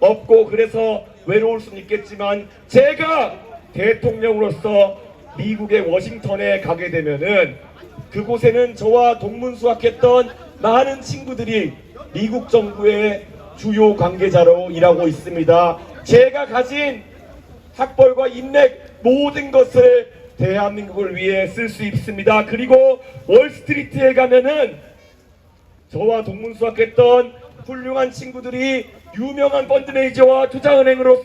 없고 그래서 외로울 수는 있겠지만 제가 대통령으로서 미국의 워싱턴에 가게 되면은 그곳에는 저와 동문수학했던 많은 친구들이 미국 정부의 주요 관계자로 일하고 있습니다. 제가 가진 학벌과 인맥 모든 것을 대한민국을 위해 쓸 수 있습니다. 그리고 월스트리트에 가면은 저와 동문수학했던 훌륭한 친구들이 유명한 펀드 매니저와 투자은행으로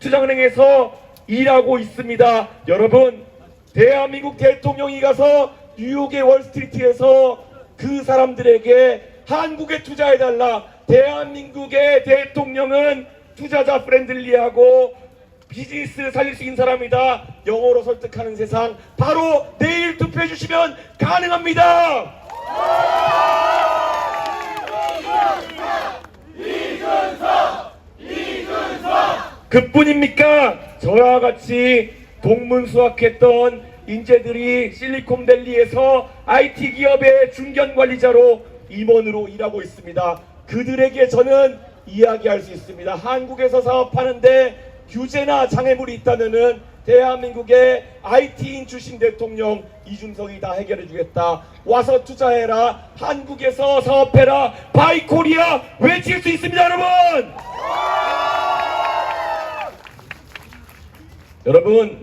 투자은행에서 일하고 있습니다. 여러분, 대한민국 대통령이 가서 뉴욕의 월스트리트에서 그 사람들에게 한국에 투자해달라. 대한민국의 대통령은 투자자 프렌들리하고 비즈니스 살릴 수 있는 사람이다. 영어로 설득하는 세상. 바로 내일 투표해 주시면 가능합니다. 그뿐입니까? 저와 같이 동문수학했던 인재들이 실리콘밸리에서 IT 기업의 중견 관리자로 임원으로 일하고 있습니다. 그들에게 저는 이야기할 수 있습니다. 한국에서 사업하는데 규제나 장애물이 있다면은 대한민국의 IT인 출신 대통령 이준석이 다 해결해 주겠다. 와서 투자해라. 한국에서 사업해라. 바이코리아 외칠 수 있습니다, 여러분! 여러분,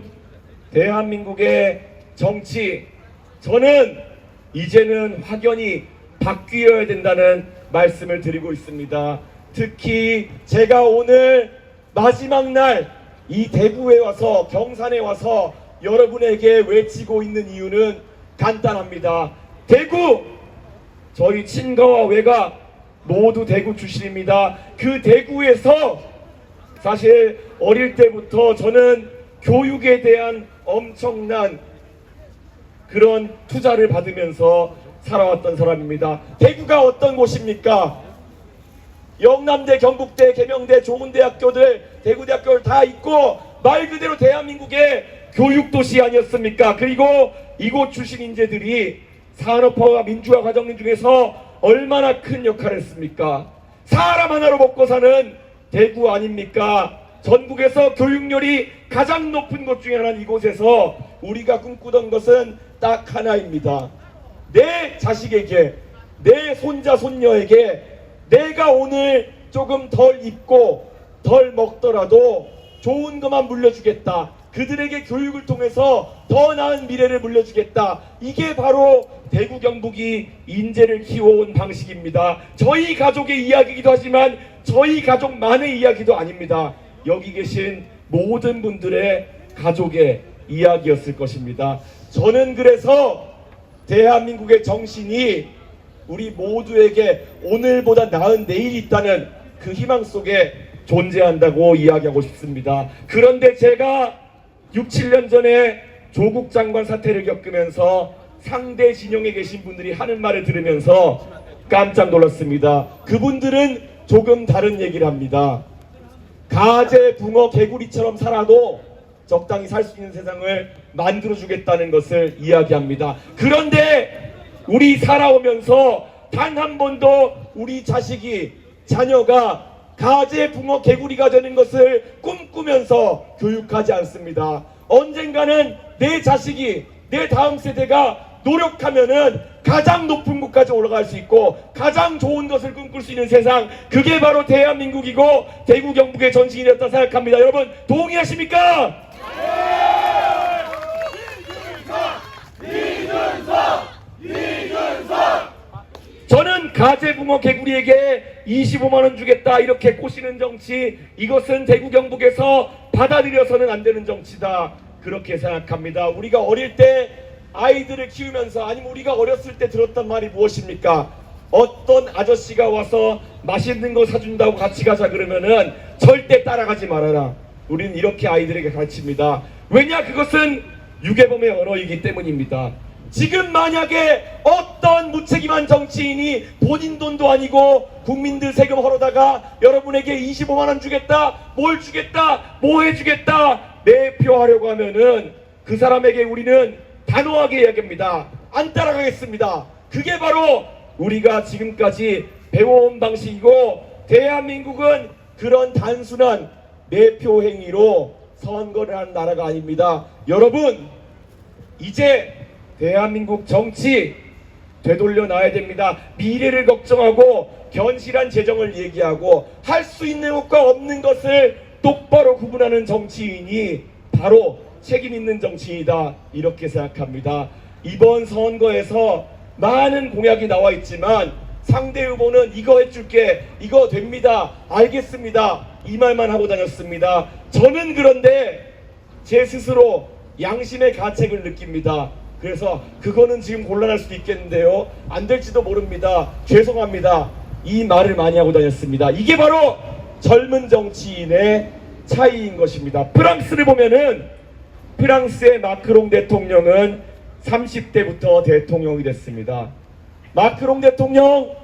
대한민국의 정치, 저는 이제는 확연히 바뀌어야 된다는 말씀을 드리고 있습니다. 특히 제가 오늘 마지막 날 이 대구에 와서 경산에 와서 여러분에게 외치고 있는 이유는 간단합니다. 대구! 저희 친가와 외가 모두 대구 출신입니다. 그 대구에서 사실 어릴 때부터 저는 교육에 대한 엄청난 그런 투자를 받으면서 살아왔던 사람입니다. 대구가 어떤 곳입니까? 영남대, 경북대, 계명대, 좋은 대학교들, 대구대학교를 다 있고 말 그대로 대한민국의 교육도시 아니었습니까? 그리고 이곳 출신 인재들이 산업화와 민주화 과정 중에서 얼마나 큰 역할을 했습니까? 사람 하나로 먹고 사는 대구 아닙니까? 전국에서 교육열이 가장 높은 곳 중에 하나는 이곳에서 우리가 꿈꾸던 것은 딱 하나입니다. 내 자식에게, 내 손자, 손녀에게 내가 오늘 조금 덜 입고 덜 먹더라도 좋은 것만 물려주겠다. 그들에게 교육을 통해서 더 나은 미래를 물려주겠다. 이게 바로 대구 경북이 인재를 키워온 방식입니다. 저희 가족의 이야기이기도 하지만 저희 가족만의 이야기도 아닙니다. 여기 계신 모든 분들의 가족의 이야기였을 것입니다. 저는 그래서 대한민국의 정신이 우리 모두에게 오늘보다 나은 내일이 있다는 그 희망 속에 존재한다고 이야기하고 싶습니다. 그런데 제가 6, 7년 전에 조국 장관 사태를 겪으면서 상대 진영에 계신 분들이 하는 말을 들으면서 깜짝 놀랐습니다. 그분들은 조금 다른 얘기를 합니다. 가재, 붕어, 개구리처럼 살아도 적당히 살 수 있는 세상을 만들어주겠다는 것을 이야기합니다. 그런데 우리 살아오면서 단 한 번도 우리 자식이, 자녀가 가재, 붕어, 개구리가 되는 것을 꿈꾸면서 교육하지 않습니다. 언젠가는 내 자식이, 내 다음 세대가 노력하면은 가장 높은 곳까지 올라갈 수 있고 가장 좋은 것을 꿈꿀 수 있는 세상 그게 바로 대한민국이고 대구 경북의 전신이었다 생각합니다. 여러분 동의하십니까? 저는 가재붕어 개구리에게 25만 원 주겠다 이렇게 꼬시는 정치 이것은 대구 경북에서 받아들여서는 안 되는 정치다 그렇게 생각합니다. 우리가 어릴 때 아이들을 키우면서 아니면 우리가 어렸을 때 들었던 말이 무엇입니까? 어떤 아저씨가 와서 맛있는 거 사준다고 같이 가자 그러면은 절대 따라가지 말아라. 우리는 이렇게 아이들에게 가르칩니다. 왜냐 그것은 유괴범의 언어이기 때문입니다. 지금 만약에 어떤 무책임한 정치인이 본인 돈도 아니고 국민들 세금 헐어다가 여러분에게 25만 원 주겠다, 뭘 주겠다, 뭐 해주겠다 매표하려고 하면은 그 사람에게 우리는 단호하게 이야기합니다. 안 따라가겠습니다. 그게 바로 우리가 지금까지 배워온 방식이고 대한민국은 그런 단순한 매표 행위로 선거를 하는 나라가 아닙니다. 여러분, 이제 대한민국 정치 되돌려 놔야 됩니다. 미래를 걱정하고 견실한 재정을 얘기하고 할 수 있는 것과 없는 것을 똑바로 구분하는 정치인이 바로 책임 있는 정치인이다. 이렇게 생각합니다. 이번 선거에서 많은 공약이 나와 있지만 상대 후보는 이거 해줄게, 이거 됩니다, 알겠습니다. 이 말만 하고 다녔습니다. 저는 그런데 제 스스로 양심의 가책을 느낍니다. 그래서 그거는 지금 곤란할 수도 있겠는데요. 안 될지도 모릅니다. 죄송합니다. 이 말을 많이 하고 다녔습니다. 이게 바로 젊은 정치인의 차이인 것입니다. 프랑스를 보면은 프랑스의 마크롱 대통령은 30대부터 대통령이 됐습니다. 마크롱 대통령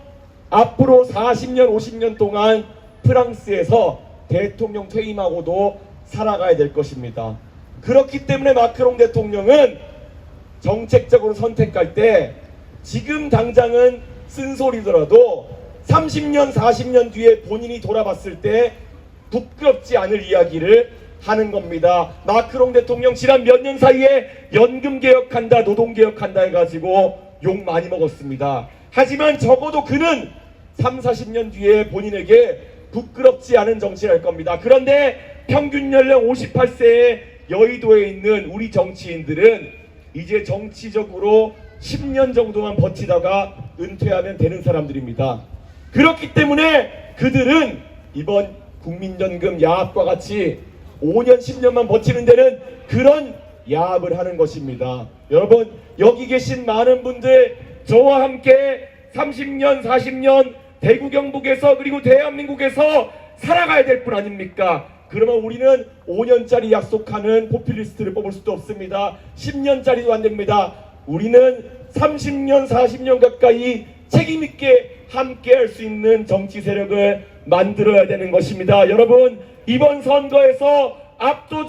앞으로 40년, 50년 동안 프랑스에서 대통령 퇴임하고도 살아가야 될 것입니다. 그렇기 때문에 마크롱 대통령은 정책적으로 선택할 때 지금 당장은 쓴소리더라도 30년, 40년 뒤에 본인이 돌아봤을 때 부끄럽지 않을 이야기를 하는 겁니다. 마크롱 대통령 지난 몇 년 사이에 연금 개혁한다, 노동 개혁한다 해가지고 욕 많이 먹었습니다. 하지만 적어도 그는 3, 40년 뒤에 본인에게 부끄럽지 않은 정치를 할 겁니다. 그런데 평균 연령 58세의 여의도에 있는 우리 정치인들은 이제 정치적으로 10년 정도만 버티다가 은퇴하면 되는 사람들입니다. 그렇기 때문에 그들은 이번 국민연금 야합과 같이 5년, 10년만 버티는 데는 그런 야합을 하는 것입니다. 여러분, 여기 계신 많은 분들, 저와 함께 30년, 40년 대구 경북에서 그리고 대한민국에서 살아가야 될분 아닙니까? 그러면 우리는 5년짜리 약속하는 포퓰리스트를 뽑을 수도 없습니다. 10년짜리도 안 됩니다. 우리는 30년, 40년 가까이 책임있게 함께 할 수 있는 정치 세력을 만들어야 되는 것입니다. 여러분, 이번 선거에서 압도적